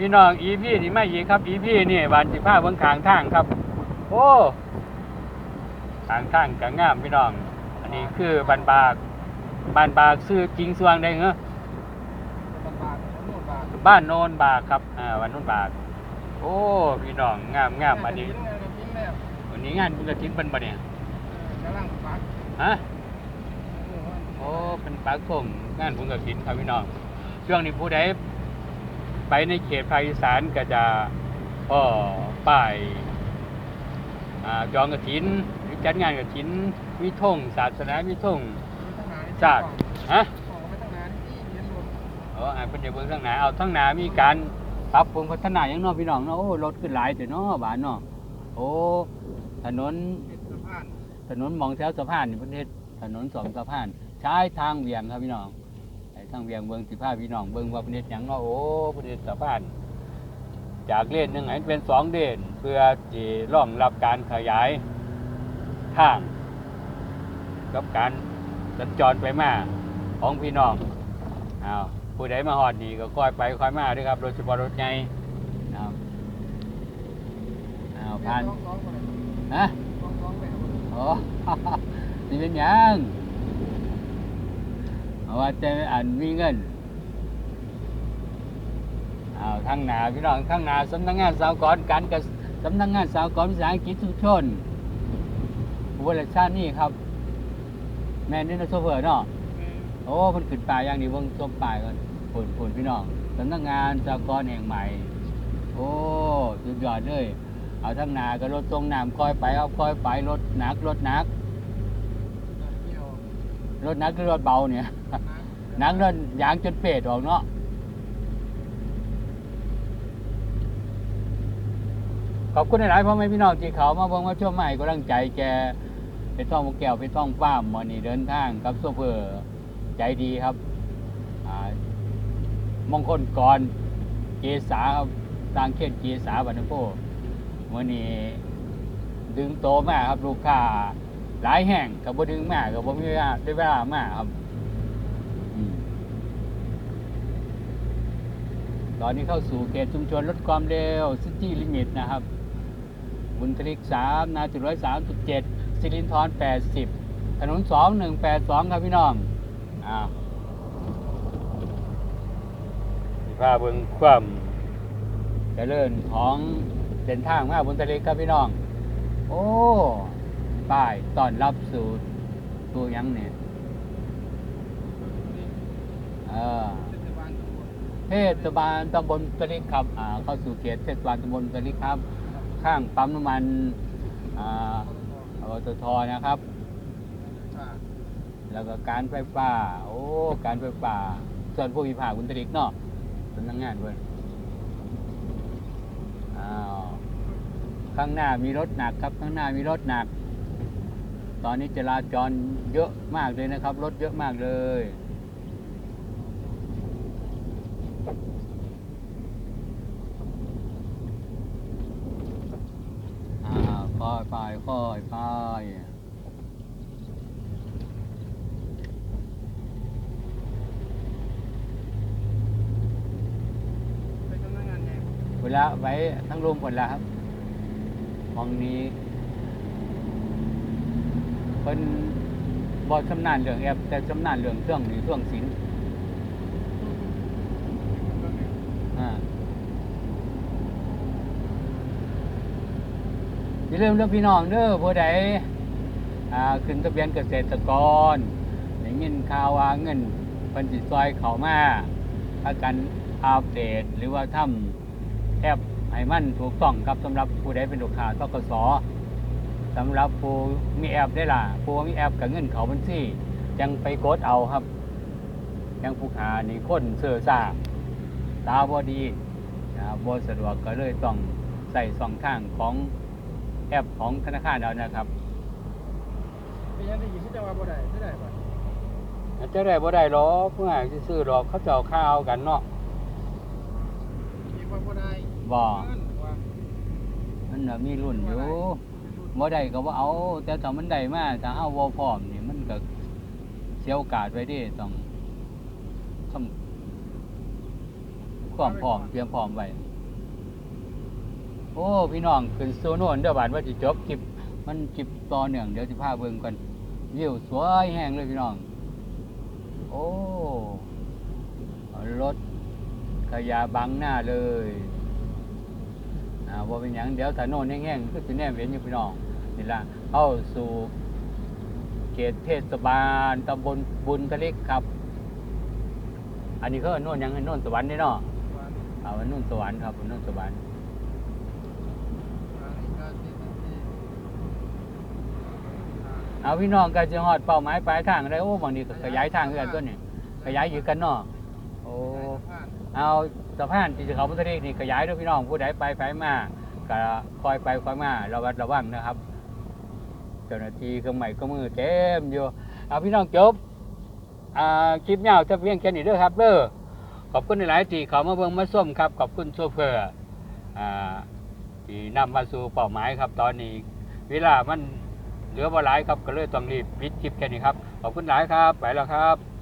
พี่น้องอีพี่นี่ไม่ยีครับ อีพี่นี่บานสิผ้าเบื้องขางทางครับ โอ้ขางทางกังามพี่น้อง อันนี้คือบันบากบ้านบากซื้อจริงสว่างได้เหรอบ้านโนนบากครับอ่าวันโนนบาก โอ้พี่น้องงามงามอันนี้วันนี้งานบุญกระถินเป็นปะเนี่ยฮะโอ้เป็นปากส่งงานบุญกระถินครับพี่น้องช่วงนี้ผู้ใด ไปในเขตภาคอีสานก็จะพ่อป้ายอ่าจองกระถินหรือจัดงานกระถินมีธงศาสนามีธงชาติฮะเอออ่านเป็นเดี๋ยวเบิ่งทั้งหนาเอาทั้งหนามีการปรับปรุงพัฒนาอย่างเน้อพี่น้องเนาะโอ้รถขึ้นหลายแต่เนาะบ้านเนาะโอ้ถนนถนนมองแถวสะพานนี่ประเทศถนนสองสะพานใช้ทางเวียงครับพี่น้องใช้ ทางเวียงเบิ่งสิพาพี่น้องเบิ่งว่าประเทศหยังเนาะโอ้ประเทศสะพาน จากเลนหนึ่งให้เป็นสองเลนเพื่อจะรองรับการขยายทางกับการสัญจรไปมาของพี่น้องอ้าวผู้ใดมาหอดดีก็ค่อยไปค่อยมาด้วยครับโดยเฉพาะรถใหญ่อ้าวอ้าวผ่านฮะโอ้นี่เป็นหยังเอา ว่าจะอ่านมีเงินอ้าวทางหนาพี่น้องทางหนาสำนักงานสากลการกับสำนักงานสากลวิสาหกิจชุมชนอุบลราชธานีครับ แม่นี่นะโซเฟอร์เนาะโอ้มันขึ้นป่ายอย่างนี้เบิ่งชมป่ายก่อนผลผลพี่น้องสำนักงานสากลแห่งใหม่ โอ้สุดยอดเลย เอาทางหนาก็รถตรงน้ำคอยไปเอาคอยไปรถหนักรถหนัก รถหนักหรือรถเบาเนี่ยหนักรถยางจนเปรตออกเนาะขอบคุณหลายๆพ่อแม่พี่น้องที่เขามาเบิ่งมาชมใหม่กำลังใจแกเป็นท่องแก้วเป็นท่องฟ้ามวันนี้เดินทางกับโซเฟอร์ใจดีครับอ่ามงคลกรเกษาครับสร้างเขตเกษาบันทึโพวันนี้ดึงโตมากครับลูกค้า หลายแห่งกับบ่ดึงมากกับบ่มีเวลาได้เวลามากครับอืมตอนนี้เข้าสู่เขตชุมชนลดความเร็วซิตี้ลิมิตนะครับ บุญทลิกสามนาจุดร้อยสามจุดเจ็ดสิรินทรแปดสิบถนนสองหนึ่งแปดสองครับพี่น้องอ้าวพาเบิ่งความเจริญของเส้นทางมาบุญทลิกครับพี่น้อง โอ้ ป้ายตอนรับสู่ตัวยังเนี่ยเออเทศบาลตำบลตะลิครับอ่าเข้าสู่เขตเทศบาลตำบลตะลิครับ ข้างปั๊มน้ำมันอ่าอตทนะครับ แล้วก็การไฟฟ้า โอ้ การไฟฟ้า ส่วนผู้พิพากษาคุณตะลิกเนาะสำนักงานเว้ยอ้าวข้างหน้ามีรถหนักครับ ข้างหน้ามีรถหนัก ตอนนี้จราจรเยอะมากเลยนะครับ รถเยอะมากเลย อ่าค่อยไปค่อยไปเวลาไว้ทั้งรวมหมดแล้วครับมองนี้ เป็นบอชำนาญเรื่องแอปแต่ชำนาญเรื่องเครื่องหรือเครื่องศิลป์อ่าอย่าลืมเรื่องพี่น้องเด้อผู้ใดอ่าขึ้นทะเบียนเกษตรกรได้เงินข่าวว่าเงินเพิ่นสิซอยเขามาถ้ากันอัปเดตหรือว่าทำแอปให้มันถูกต้องครับสำหรับผู้ใดเป็นลูกค้าทกส สำหรับผู้มีแอปได้ล่ะผู้มีแอปกับเงินเขาบัญชียังไปกดเอาครับ ยังผู้ค้านี่คนเสื่อซ่าตาบอดีนะครับบสะดวกก็เลยต้องใส่สองข้างของแอปของธนาคารเรานะครับเป็นยังได้ยินที่จะว่าบ่ได้ที่ได้ป่ะอาจจะได้บ่ได้หรอกเพื่อให้ซื้อๆหรอกเขาจะเอาข้าวกันเนาะมีว่าบ่ได้บ่เงินว่ามันน่ะมีรุ่นอยู่ บ่ได้ก็บ่เอาแต่ถ้ามันได้มาถ้าเฮาบ่พร้อมนี่มันก็เสียโอกาสไว้เดิต้องทำคความพร้อมเตรียมพร้อมไว้โอ้ พี่น้องขึ้นโซโน่นเด้อบาดว่าสิจบคลิปมันคลิปต่อเนื่องเดี๋ยวสิพาเบิ่งก่อนวิวสวยแห้งเลยพี่น้อง โอ้ รถขยะบังหน้าเลย อ่เป็นหยังเดี๋ยวถนนแห้งๆก็สิแนมเห็นอยู่พี่น้องนี่ล่ะเข้าสู่เขตเทศบาลตำบลบุญทะเล็กครับ อันนี้เขาโน่นหยังโน่นสวรรค์นี่เนาะเอาอันนู่นสวรรค์ครับอันนู่นสวรรค์เอาพี่น้องก็จะฮอดเป้าหมายปลายทางได้โอ้บางทีก็ขยายทางเอื้อนตัวนี่ขยายอยู่กันเนาะ โอ้ เอาสะพานที่จะเขาพุทธเรกนี่ขยายด้วยพี่น้องผู้ใดไปไปมาก็คอยไปคอยมาระวัดระวังนะครับ เจ้าหน้าที่เครื่องใหม่ก็มือเต็มอยู่เอาพี่น้องจบอ่าคลิปยาวจะเพียงแค่นี้เด้อครับเด้อขอบคุณหลายที่เขามาเบิ่งมาส้มครับขอบคุณโซเฟอร์อ่าที่นำมาสู่เป้าหมายครับ ตอนนี้ เวลามันเหลือบ่หลายครับก็เลยต้องรีบปิดคลิปแค่นี้ครับขอบคุณหลายครับ ไปแล้วครับ